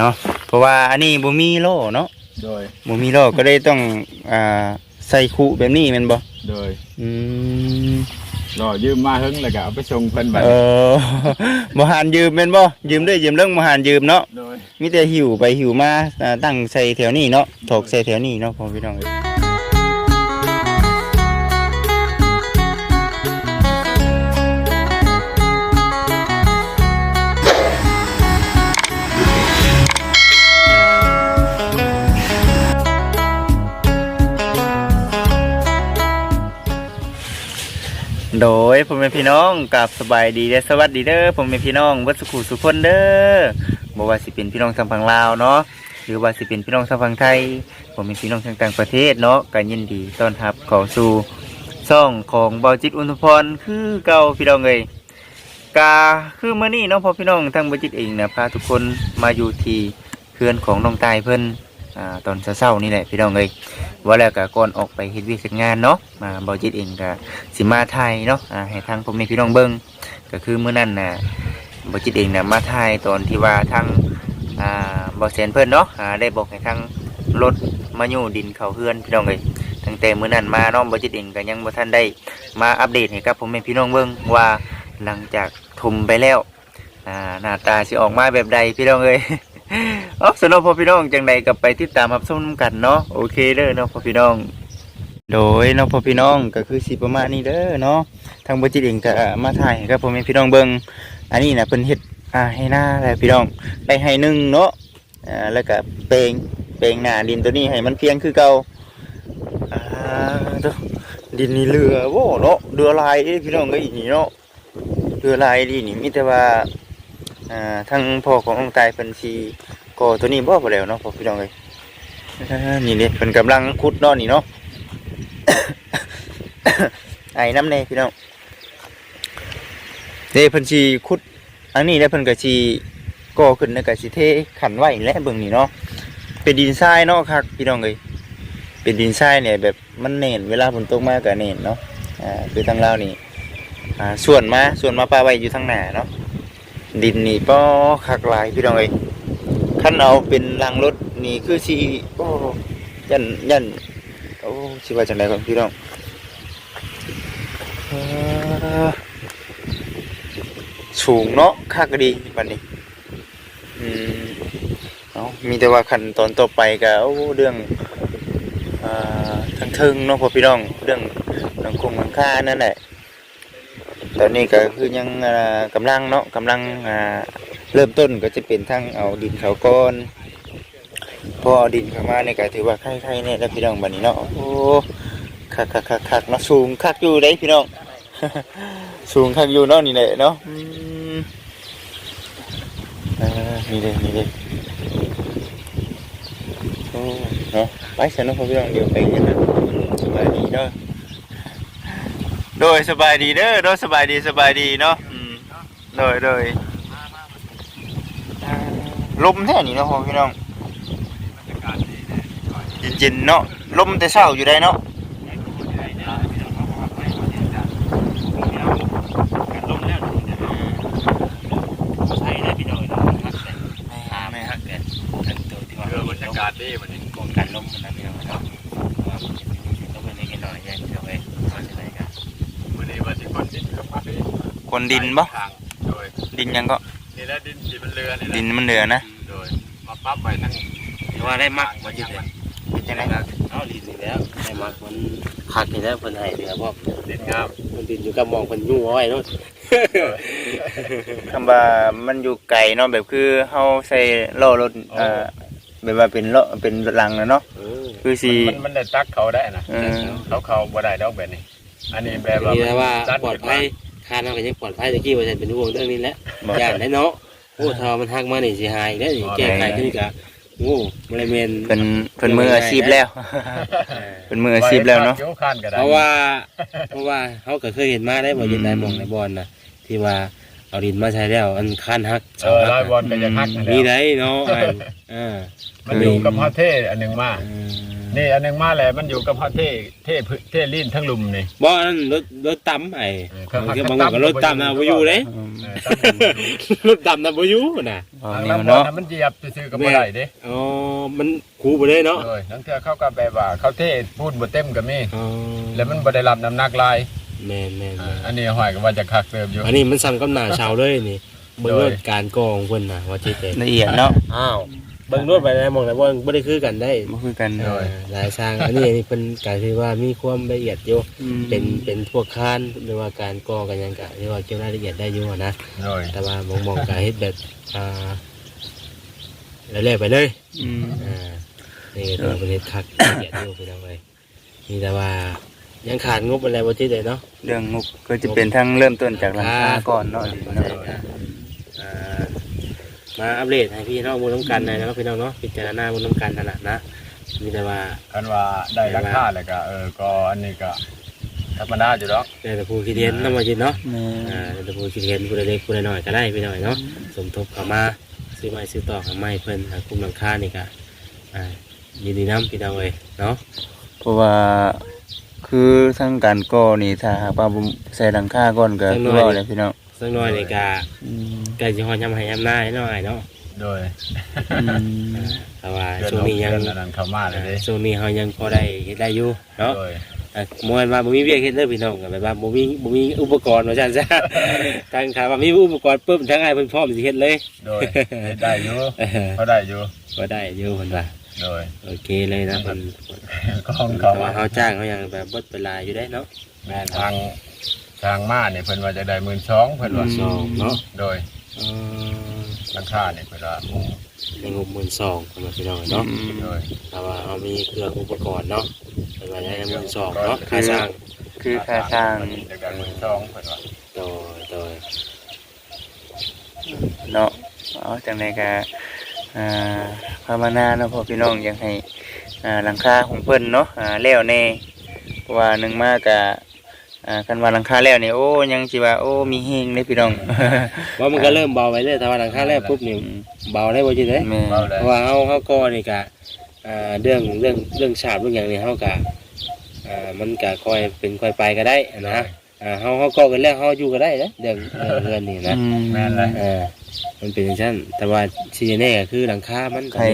เนาะเพราะว่าอันนี้บ่มีโล่เนาะโดยบ่มีโล่ก็เลยต้องอ่าใส่คุแบบนี้แม่นบ่โดยอืมรอยืมมาหึงแล้วก็เอาไปส่งเพิ่นบัดเออบ่หานยืมแม่นบ่ยืมเด้อยืมเรื่องบ่หานยืมเนาะโดยมีแต่หิวไปหิวมาอ่าตั้งใส่แถวนี้เนาะถกใส่แถวนี้เนาะพ่อพี่น้องเอ้ย โดยผมเป็นพี่น้องกับสบายดีและสวัสดีเด้อผมเป็นพี่น้องวัดสุขุสุคนเด้อบ่ว่าสิเป็นพี่น้องทางฝั่งลาวเนาะหรือว่าสิเป็นพี่น้องทางฝั่งไทย ผมเป็นพี่น้องทางต่างประเทศเนาะก็ยินดีต้อนรับเข้าสู่ช่องของเบาจิตอุนทพรคือเก่าพี่น้องเอ้ยกาคือเมื้อนี้เนาะพอพี่น้องทางเบาจิตเองนะพาทุกคนมาอยู่ที่เพื่อนของน้องตายเพิ่น อ่าตอนเช้าๆนี่แหละพี่น้องเอ้ยว่าแล้วก็ก่อนออกไปเฮ็ดวียกเฮ็ดงานเนาะมาบาจิตเองก็สิมาไทยเนาะอ่าให้ทางผมมีพี่น้องเบิ้งก็คือมื้อนั้นน่ะบ่จิตเองน่ะมาไทยตอนที่ว่าทางอ่าบ่แสนเพิ่นเนาะอ่าได้บอกให้ทางรถมาอยู่ดินเขาเฮือนพี่น้องเอ้ยตั้งแต่มื้อนั้นมาเนาะบ่จิตเองก็ยังบ่ทันได้มาอัปเดตให้กับผมมีพี่น้องเบิ่งว่าหลังจากทุมไปแล้วอ่าหน้าตาสิออกมาแบบใดพี่น้องเอ้ย อ๋อสำหรับพ่อพี่น้องจังใดก็ไปติดตามรับชมนำกันเนาะโอเคเด้อเนาะพ่อพี่น้อง โดยเน้องพ่อพี่น้องก็คือสิประมาณนี้เด้อเนาะทางบริจิตเองก็มาถ่ายให้กับพ่อแม่พี่น้องเบิ่งอันนี้นะเพิ่นเฮ็ดอ่าให้หน้าแหละพี่น้องได้ให้หนึ่งเนาะอ่าแล้วก็เปลงเปลงหน้าดินตัวนี้ให้มันเพียงคือเก่าอ่าดดินนี่เรือโว้เนาะเรือลายเด้พี่น้องเอ้ยนี่เนาะเรือลายดีนี่มีแต่ว่า อ่าทางพ่อขององค์ตายเพิ่นสิก่อตัวนี้บ่บ่แล้วเนาะพ่อพี่น้องเอ้ยอ่านี่เด้เพิ่นกำลังขุดเนาะนี่เนาะ ไอ้น้ำเน่พี่น้องเด้เพิ่นชีขุด อันนี้แล้วเพิ่นก็ชีก่อขึ้นแล้วก็สิเทขันไว้และเบิ่งนี่เนาะเป็นดินทรายเนาะครับพี่น้องเอ้ยเป็นดินทรายเนี่ยแบบมันเน่นเวลาฝนตกมากก็เน่นเนาะอ่าคือทางลานี่อ่าส่วนมาส่วนมาปลาไว้อยู่ทางหน้าเนาะ ดินนี่ป้อคักหลายพี่น้องเอ้ยคันเอาเป็นรางรถนี่คือสิโอ้ยันยันโอ้สิว่าจังไดก่อนพี่น้องเอ่อสูงเนาะคักดีบัดนี้อืมเอามีแต่ว่าขั้นตอนต่อไปก็โอ้เรื่องอ่าทั้งเทึงเนาะพ่อพี่น้องเรื่องหลังคงหลังคานั่นแหละ ตอนนี้ก็คือยังอ่ากำลังเนาะกำลังเริ่มต้นก็จะเป็นทั้งเอาดินเขาก้อนพอเอาดินเข้ามาเนี่ยก็ถือว่าใครๆเนี่ยแล้วพี่น้องบัดนี้เนาะโอ้คักคักคักคักเนาะสูงคักอยู่ได้พี่น้องสูงคักอยู่เนาะนี่แหละเนาะอืมอ่านี่เลยนี่เลยโอ้เนาะไปสนุกพี่น้องเดี๋ยวไปกันนะสบายดีเนาะ โดยสบายดีเด้อโดยสบายดีสบายดีเนาะอืมโดยโดยอ่าลมแท้นี่เนาะพ่อพี่น้องเย็นๆเนาะลมแต่เช้าอยู่ได้เนาะใช่ได้พี่น้อยเนาะฮักแต่หาไม่ฮักแต่กันตัวที่ว่าเออบรรยากาศดีมันนี่ป้องกันลมมันนะพี่น้องเนาะต้องเป็นนิดหน่อยแย่พี่น้องเอ้ยมาที่ไหนกัน มื้อนี้ว่าสิคนดินกับมาพี่ คนดินบ่ทางโดยดินยังก็นี่แหละดินที่มันเรือนี่แหละดินมันเหลือนะโดยมาปั๊บไว้ทั้งที่ว่าได้มักมาจิตเลยเป็นจังไดเอาดีสิแล้วได้มักมันคักนี่แล้วเพิ่นให้เดือบ่ดินงามเพิ่นดินอยู่กับมองเพิ่นยู่เอาไว้เนาะคำว่ามันอยู่ไกลเนาะแบบคือเฮาใส่ล้อรถเอ่อแบบว่าเป็นล้อเป็นรังนะเนาะเออคือสิมันมันได้ตักเขาได้นะเออเขาเขาบ่ได้ดอกแบบนี้ อันนี้แบบว่านี่นะว่าตัดปลอดภัย ค่าน้ำก็ยังปลอดภัยตะกี้ว่าฉันเป็นห่วงเรื่องนี้แหละบอกย่านได้เนาะโอ้ถ้ามันฮักมานี่สิหายได้นี่แก้ไขขึ้นก็โอ้บ่ได้แม่นเพิ่นเพิ่นมืออาชีพแล้วเป็นมืออาชีพแล้วเนาะไตัดข้านก็ได้เพราะว่า เพราะว่าเขาก็เคยเห็นมาได้บ่อยินได้มองในบอลนะที่ว่าเอาดินมาใช้แล้ว อันคันฮักเออลายบอลก็จะฮักนั่นแหละมีได้เนาะอ่าอ่ามันอยู่กับพระเทศอันหนึ่งมา อืม นี่อันหนึงมาแล้วมันอยู่กับเฮาเท่เท่พื้นเท่ลิ้นทั้งลุมนี่ บ่อันนั้นรถรถต่ำไอ้เออครับบางทีบางคนก็รถต่ำนะบ่อยู่เด้อืมเออตั้งแต่รถต่ำนะบ่อยู่น่ะเอาทางนิ้วลำบนเนาะน่ะมันเหยียบซื่อๆก็บ่ได้เด้อ๋อมันคูบ่เลยเนาะโดยทั้งเทื่อเขาก็แบบว่าเขาเท่พูดบ่เต็มก็มีอ๋อแล้วมันบ่ได้รับน้ำหนักหลายแม่นแม่นอ่าแม่นอันนี้หอยก็ว่าจะคักเติมอยู่ อันนี้มันซ้ำกับหน้าชาวเลยนี่เบิ่งโดรยถการกองเพิ่นน่ะว่าจิตเด้ละเอียดเนาะอ้าว เบิ่งรถไปได้หมองได้บ่บ่ได้คือกันได้บ่คือกันเออหลายสร้างอันนี้อันนี้เป็นการที่ว่ามีความละเอียดอยู่อืมเป็นเป็นพวกค้านหรือว่าการก่อกันหยังกะที่ว่าเกี่ยวรายละเอียดได้อยู่อะนะ โดยแต่ว่ามองมองกะเฮ็ดแบบอ่าเรื่อยๆไปเลย อืม อ่านี่ตัวประเทศคักละเอียดอยู่พี่น้องเลยมีแต่ว่ายังขาดงบอะไรบ่ที่ใดเนาะ เรื่องงบก็จะเป็นทั้งเริ่มต้นจากหลังคาก่อนเนาะใช่ครับอ่า มาอัปเดตให้พี่น้องมูลน้ำกันหน่อยนะครับพี่น้องเนาะพิจารณามูลน้ำกันถนัดนะมีแต่ว่ากันว่าได้ราคาแล้วก็เออก็อันนี้ก็ธรรมดาอยู่ดอกแต่ผู้คิดเห็นน้ำมาจิตเนาะแม่อ่าแต่ผู้คิดเห็นผู้เล็กผู้น้อยก็ได้พี่น้อยเนาะสมทบเข้ามาซื้อไม้ซื้อต่อเข้าไม้เพิ่นหาคุ้มหลังคานี่ก็อ่ายินดีน้ำพี่น้องเลยเนาะเพราะว่า คือทั้งการก่อนี่ถ้าหากว่าบ่ใส่หลังคาก่อนก็คือว่าเลยพี่น้องสักหน่อยนี่ก็อืมใกล้สิฮอดยามให้ยามหน้าให้หน่อยเนาะโดยอืมอ่าแต่ว่าเดือนช่วงลงนี้ยังเดือนอันนั้นเข้ามาเลยเด้ช่วงนี้เฮายังพอได้เฮ็ดได้อยู่เนาะ โดย อะมวนว่าบ่มีเวียกเฮ็ดเด้อพี่น้องก็แบบว่าบ่มีบ่มีอุปกรณ์ว่าซั่นซะ ทางขาว่ามีอุปกรณ์ปุ๊บทางอ้ายเพิ่นพร้อมสิเฮ็ดเลย โดยได้อยู่เออเขาได้อยู่ก็ได้อยู่เพิ่นว่า โดย โอเคเลยนะเพิ่นของเพเขาราะว่าเฮาจ้างเขายังแบบเบิดเวลาอยู่ได้เนาะแม่นทางทางมาเนี่ยเพิ่นว่าจะได้12,000เพิ่นว่าสองเนาะโดยเอ่อราคาเนี่ยเพิ่นว่าในงบหมื่นสองประมาณพี่น้องเนาะโดยแต่ว่าเอามีเครื่องอุปกรณ์เนาะเป็นว่าได้หมื่นสองเนาะค่าสร้างคือค่าสร้างจะได้12,000เพิ่นว่าโดยโดยเนาะเอาจังไดก็ อ่าภาวนาเนาะพ่อพี่น้องอยากให้อ่าหลังคาของเพิ่นเนาะอ่าแล้วแน่เพราะว่าหนึงมากก็อ่าคันว่าหลังคาแล้วนี่โอ้ยังสิว่าโอ้มีเฮงเด้พี่น้องว่ามันก็เริ่มเบาไปเลยแต่ว่าหลังคาแรกปุ๊บนี่เบาได้บ่จริงเด้แม่เบาได้เพราะว่าเฮาเฮาก็นี่ก็อ่าเรื่องเรื่องเรื่องฉาบเรื่องอย่างนี้เฮาก็อ่ามันก็ค่อยเป็นค่อยไปก็ได้นะ อ่าเฮาเฮาก็กันแล้วเฮาอยู่ก็ได้นะเรื่องเรื่องเรื่องนี้นะอืมแม่นเลยเออมันเป็นอย่างนั้นแต่ว่าที่แน่ๆก็คือหลังคามันใคร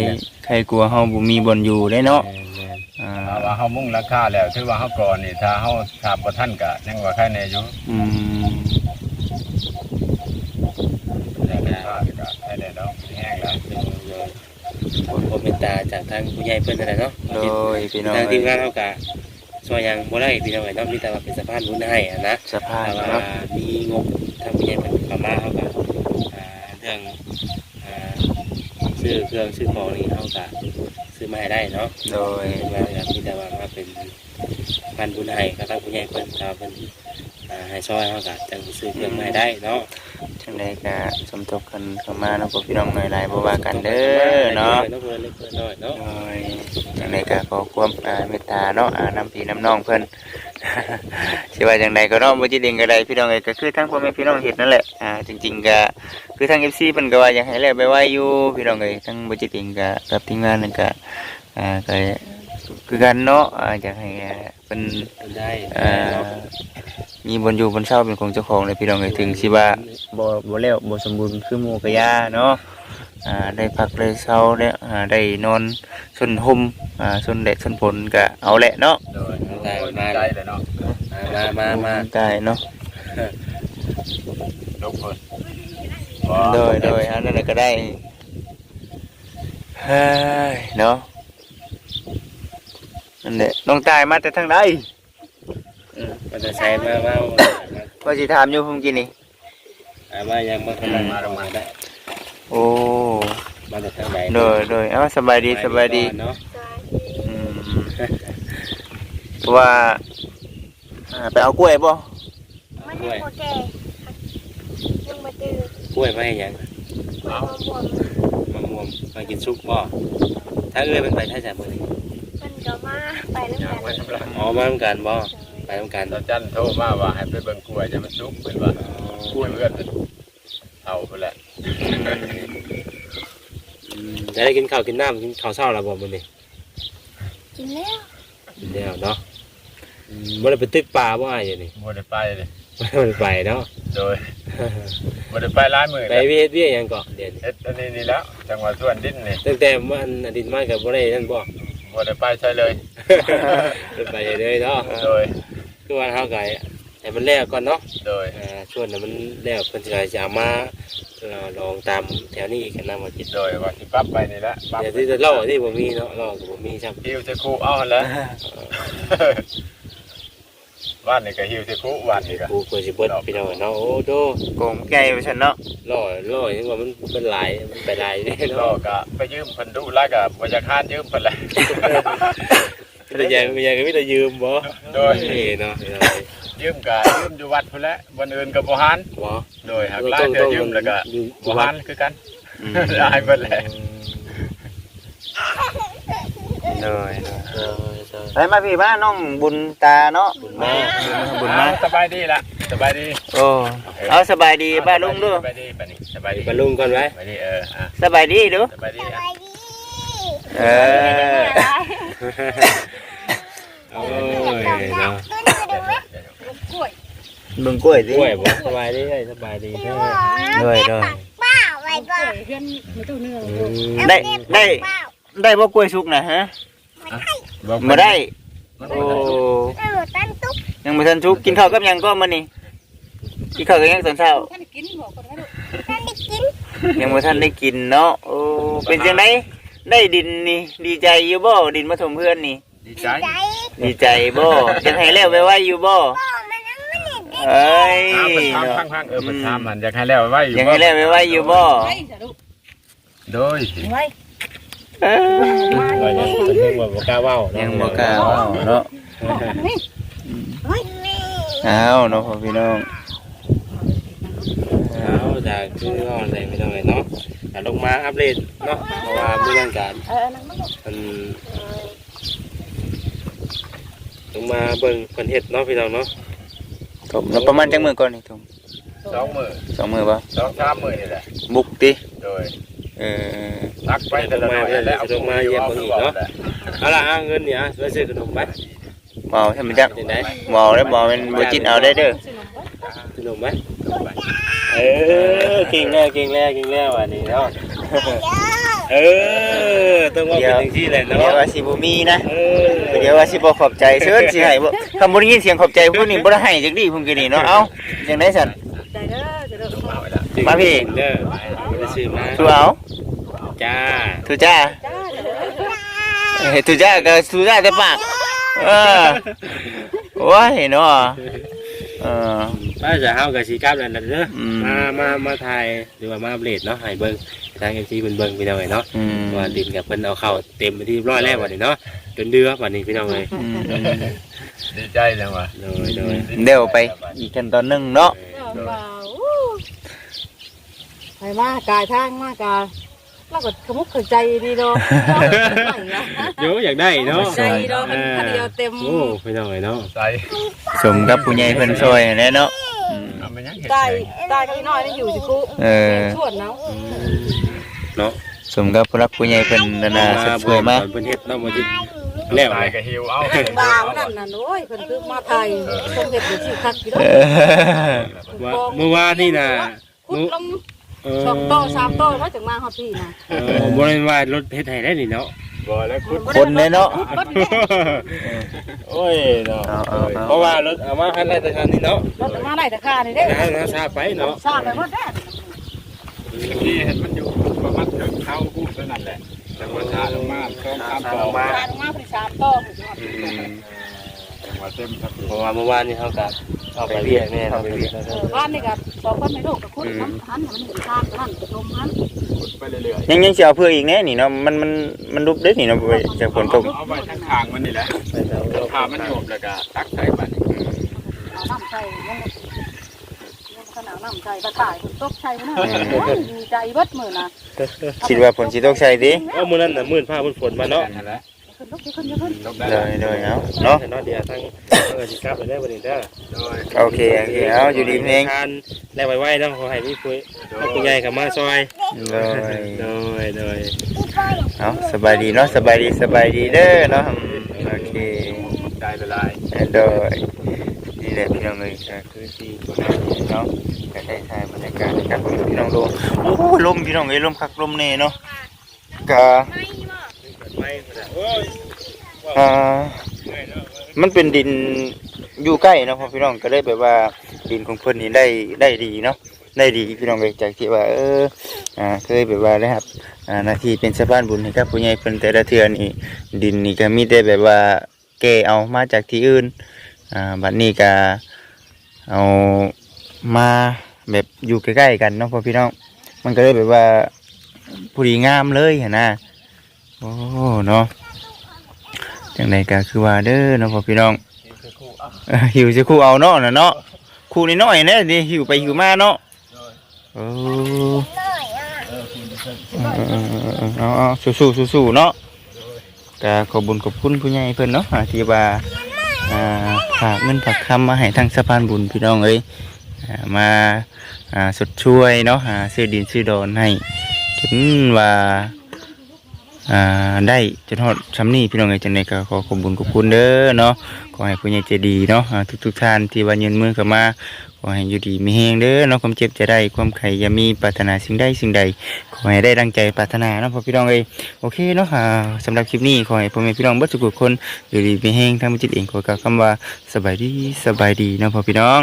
ใครกลัวเฮาบ่มีบ่อนอยู่ได้เนาะแม่นอ่าถ้าว่าเฮามุ่งราคาแล้วถือว่าเฮาก่อนนี่ถ้าเฮาถามบ่ทันก็ยังว่าใครแน่อยู่อืมแล้วราคาก็ให้ได้ดอกแห้งแล้วๆคนเมตตาจากทางผู้ใหญ่เพิ่นนั่นแหละเนาะโดยพี่น้องทางทีมงานเฮาก็ ช่วยหยังบ่ได้พี่น้องเอ้ยเนาะมีแต่ว่าเป็นสะพานบุญให้อะนะสภาพแต่ว่าเนาะมีงบทางผู้ใหญ่เพิ่นเข้ามาเฮาก็อ่าเรื่องอ่าซื้อเครื่องซื้อของนี่เฮาก็ซื้อมาให้ได้เนาะ โดยเป็นว่าแบบมีแต่ว่ามาเป็นพันบุญให้กับทางผู้ใหญ่เพิ่นถ้าเพิ่นอ่าให้ช่วยเฮาก็จังซื้อเครื่องมาให้ได้เนาะ จังไดก็สมทบกันเข้ามาเนาะพ่อพี่น้องหลายๆบ่ว่ากันเด้อเนาะเนาะเพิ่นเล็กเพิ่นน้อยเนาะโอ้ยจังไดก็ขอความอ่าเมตตาเนาะอ่านำพี่น้ำน้องเพิ่น สิว่าจังไดก็เนาะบ่จิเด้งก็ได้พี่น้องเอ้ยก็คือทั้งพ่อแม่พี่น้องเฮ็ดนั่นแหละอ่าจริงๆก็คือทั้ง FC เพิ่นก็ว่าอยากให้แล้วไปไว้อยู่พี่น้องเอ้ยทั้งบ่จิเด้งก็กับทีมงานนั่นก็อ่าก็คือกันเนาะอ่าอยากให้อ่า เพิ่นเพิ่นได้อ่ามีบนอยู่บนเช่าเป็นของเจ้าของเลยพี่น้องเอ้ยถึงสิว่าบ่บ่แล้วบ่สมบูรณ์คือหมู่กะยาเนาะอ่าได้พักได้เช้าได้อ่าได้นอนชนห่มอ่าชนแดดชนฝนก็เอาแหละเนาะโดยได้มาใจเลยเนาะอ่ามามามาได้เนาะทุกคนโดยโดยอันนั้นนะก็ได้เฮ้ยเนาะ นั่นแหละน้องตายมาแต่ทางใดมันจะใช้มามาว่าสิถามอยู่ผมกินนี่อ่ามายังมาทางไหนมาลงมาได้โอ้มาจากทางไหนโดยโดยเอ้าสบายดีสบายดีเนาะอืมเพราะว่าอ่าไปเอากล้วยป่ะมันยังบ่แก่ยังบ่ตื่นกล้วยมาให้หยังกล้วยมะม่วงมะม่วงมากินซุปบ่ถ้าเอ้ยมันไปท่าจากมื้อนี้มัน ก็มาไปแล้วอยากกัไว้นทำไรอ๋อมาทำการบ่ไปทำการตอนจันโทรมาว่าให้ไปเบิ่งกล้วยจะมันสุกเพิ่นว่ากล้วยเอื้อนเอาไปแหละจะได้กินข้าวกินน้ำกินข้าวเช้าแล้วบ่มื้อนี้กินแล้วเดียวเนาะอืมบ่ได้ไปตึกป่าบ่อ้ายอยู่นี่บ่ได้ไปเลยบ่ได้ไปเนาะโดยบ่ได้ไปหลายมื้อไปแล้วเวียดเวียดหยังเกาะเด่นเฮ็ดอันนี้นี่แล้วจังหวัดสวนดินนี่ตั้งแต่มันอดีตมากับบ่ได้นั่นบ่ บ่ได้ไปใช่เลยได้ไปเลยเนาะโดยคือว่าเฮาไก่ให้มันแล้วก่อนเนาะโดยอ่าช่วงนั้นมันแล้วเพิ่นสิจะมาลองตามแถวนี้กันนะมาจิตโดยว่าสิปั๊บไปนี่แหละปรับเดี๋ยวที่จะเล่าที่บ่มีเนาะเล่าก็บ่มีครับฮิวจะคู่เอาแล้ว ว่านนี่ก็ฮิวจะคู่ว่านนี่ก็กูควรสิเบิดพี่น้องเนาะโอ้โดโกงไก่ไปฉันเนาะล่อล่อยังว่ามันมันหลายมันไปหลายเด้ก็เนาะก็ไปยืมเพิ่นดูแล้วก็บ่จะค้านยืมเพิ่นแหละแต่ยังยังก็มีแต่ยืมบ่โดยนี่เนาะพี่น้องเอ้ยยืมก็ยืมอยู่วัดพุ่นแหละวันอื่นก็บ่หานบ่โดยหากหลายเทื่อยืมแล้วก็อยู่บ่หานคือกันอืมได้เพิ่นแหละเลยเออใช่ ไปมาพี่มาน้องบุญตาเนาะบุญมาบุญมาสบายดีละสบายดีโอ้เอาสบายดีบ้านลุงดูสบายดีปานนี้สบายดีไปลุงก่อนไว้สบายดีเอออะสบายดีดูสบายดีสอะบายดีเออโอ้ยเนาะเดี๋ยวๆเดี๋ยวเบิ่งกล้วยสิกล้วยบ่สบายดีเอ้ยสบายดีเด้อด้วยด้วยป้าไว้ป้าอืมได้ได้ได้บ่กล้วยสุกนะฮะๆ บอกบ่ได้มันโอ้เออตันตุ๊กยังบ่ทันสุกกินข้าวกับหยังก็มื้อนี้กินข้าวกับหยังตอนเช้าตันได้กินยังบ่ทันได้กินเนาะโอ้เป็นจังไดได้ดินนี่ดีใจอยู่บ่ดินมาถมเพื่อนนี่ ดีใจใจดีใจบ่จังให้แล้วไว้ๆอยู่บ่พ่อมันนั่งไม่เห็นเด็กเอ้ยอ้าวเพิ่นถามเนาะข้างๆเออเพิ่นถามมันอยากให้แล้วไว้อยู่ยังให้แล้วไว้ๆอยู่บ่โดยเอ้ยว่ายังเพิ่นยั งว่าบ่กล้าเว้าเนาะยังบ่กล้าเว้าเนาะเฮ้ยแม่เอาเนาะพ่อพี่น้องเอาจากคือเว้าได้ไม่ต้องเลยเนาะแต่ลงมาอัปเดตเนาะเพราะว่ามื้อนั้นการเออนั่งไม่หมดมันลงมาเบิ่งเพิ่นเฮ็ดเนาะพี่น้องเนาะถมแล้วประมาณจังมื้อก่อนนี่ถมสองมือสองมื้อบ่สองสามมือนี่แหละบุกติโดย เออตักไปแต่ละหน่อยแล้วเอาลงมาเยี่ยมเบิ่งอีกเนาะเอาละเอาเงินเนี่ยไปซื้อขนมไปเมาใช่มั้ยจักที่ไหนเมาแล้วบ่แม่นบ่จิตเอาได้เด้อขนมไหมเออเก่งแล้วเก่งแล้วเก่งแล้วอันนี้เนาะเออต้องว่าเป็นจังซี่แหละเนาะเดี๋ยวว่าสิบ่มีนะเดี๋ยวว่าสิบ่ขอบใจเชิญสิให้บ่คำบ่ได้ยินเสียงขอบใจผู้นี้บ่ได้ให้จักดีพุ่นกี่นี่เนาะเอ้าจังได๋ซั่นมาพี่เด้อไปซื้อมาทูเอา จ้าทูจ้าเอ้ยทูจ้าก็ทูจ้าแต่ปากเออโอ้ยเนาะเออป้าจะเฮากับสีกลับแล้วนั่นเด้ออมมามามาถ่ายหรือว่ามาอัปเดตเนาะให้เบิ่งทาง MC เพิ่นเบิ่งพี่น้องเอ้ยเนาะอืมว่าดินกับเพิ่นเอาเข้าเต็มไปที่เรียบร้อยแล้วบัดนี้เนาะจนเดือบัดนี้พี่น้องเอ้ยอืมดีใจจังวะโดยโดยเดี๋ยวไปอีกขั้นตอนหนึงเนาะไปมากายทางมากาย เราก็ขมุกขใจดีเนาะโยอยากได้เนาะใจเนาะมันคเดียวเต็มโอ้พี่น้องเอ้ยเนาะใส่สมกับผู้ใหญ่เพิ่นช่วยแน่เนาะอืมเอาไปยังเห็ดได้ใส่ได้ข้างน้อยนี่อยู่สิกุเออชวนเนาะเนาะสมกับผู้รักผู้ใหญ่เพิ่นนานาสัดช่วยมากเพิ่นเฮ็ดเนาะบ่จิแล้วใส่ก็ฮิวเอาบ่าวนั่นน่ะโอ้ยเพิ่นคือมาไทยคงเฮ็ดอยู่ที่คักอยู่เอเนาะอว่าเมื่อวานนี่น่ะคุดลงเออ สองโตสามโตมาจากมาฮอดพี่นะเออบ่ได้ว่ารถเฮ็ดให้ได้นี่เนาะ บ่แล้วคุณคนเลยเนาะ รถเนี่ยโอ้ยเนาะเอาเอาเอา เพราะว่ารถเอามาคันแรกแต่คันนี้เนาะรถมาได้แต่ค่านี่เด้นะนะทราบไปเนาะทราบไปหมดแน่ที่เห็นมันอยู่ประมาณถึงเข้าพูดเท่านั้นแหละจังหวะช้าลงมาต้องตามต่อมาทางมาพอดีสามโตจังห วะเต็มครับเพราะว่าเมื่อวานนี่เขากับเข้าไปเรียกแน่เข้าไปเรียกเออบ้านนี่ก็สองคนในโลกก็คุดน้ำหันมันเห็นทางนั่นก็ลมหันไปเรื่อยยังยังสิเอาเพื่ออีกแน่นี่เนาะมันมันมันรุบได้นี่เนาะไปจากฝนตกๆเอาไปทั้งทางมันนี่แหละขามันโยบแล้วก็ตักใส่มันเอาน้ำใส่ยังยังขนาดน้ำใส่กระต่ายคนตกใส่มันน่ะดีใจเบิดมือนะคิดว่าฝนสิตกใส่ติว่ามื้อนั้นน่ะมื้อผ้ามื้อฝนมาเนาะ นั่นแหละขึ้นลุกขึ้นขึ้นลงได้ เลแล้วยเลยเอาเนาะ เนาะเดี๋ยวทางทางสิกลับไปได้บ่นี่เด้อโดยโอเคโอเคเอาอยู่ดีเพลงทานได้ไวๆเนาะขอให้มีคุยให้คุณยายกลับมาซอยเลยโดยโดยอีกคนเอาสบายดีเนาะสบายดีสบายดีเด้อเนาะอืมลายโดยนี่แหละพี่น้องเลยก็คือที่คนนั้นเนาะก็ได้ถ่ายบรรยากาศนะครับพี่น้องดูโอ้โหลมพี่น้องเอ้ยลมคักลมแน่เนาะก็ไม่บ่ไม่โอ่ามันเป็นดินอยู่ใกล้เนาะพ่อพี่น้องก็เลยแบบว่าดินของเพิ่นนี่ได้ได้ดีเนาะได้ดีพี่น้องเลยจากที่ว่า เอออ่าเคยแบบว่าได้ครับอ่านาทีเป็นสะพานบุญให้กับผู้ใหญ่เพิ่นแต่ละเทือนี่ดินนี่ก็มีแต่แบบว่าแกเอามาจากที่อื่นอ่าบัดนี้ก็เอามาแบบอยู่ใกล้ๆกันเนาะพ่อพี่น้อง มันก็เลยแบบว่าผู้ดีงามเลยนะโอ้เนาะ จังใดก็คือว่าเด้อเนาะพ่อพี่น้องเอ้อหิวจะคู่เอาเนาะน่ะเนาะคู่นิดหน่อยๆนะดิหิวไปหิวมาเนาะโอ้น้อยอะเออเออเออเอาเอาสู้ๆสู้ๆเนาะก็ขอบุญขอบคุณผู้ใหญ่เพิ่นเนาะอ่าที่ว่าอ่าฝากเงินฝากคำมาให้ทางสะพานบุญพี่น้องเอ้ยอ่ามาอ่าสดช่วยเนาะหาซื้อดินซื้อดอนให้ถึงว่า อ่าได้จนฮอดซ้ำนี้พี่น้องเอ้ยจังไดก็ขอขอบคุญขอบคุณเด้อเนาะขอให้ผู้ใหญ่ใจดีเนาะอ่าทุกท่านที่ว่ายืนมือเข้ามาขอให้อยู่ดีมีแฮงเด้อเนาะความเจ็บจะได้ความไข่อย่ามีปรารถนาสิ่งใดสิ่งใดขอให้ได้ดังใจปรารถนาเนาะพ่อพี่น้องเอ้ยโอเคเนาะอ่าสำหรับคลิปนี้ขอให้พ่อแม่พี่น้องเบิดทุกคนอยู่ดีมีแฮงทั้งจิตเองขอกล่าวคำว่าสบายดีสบายดีเนาะพ่อพี่น้อง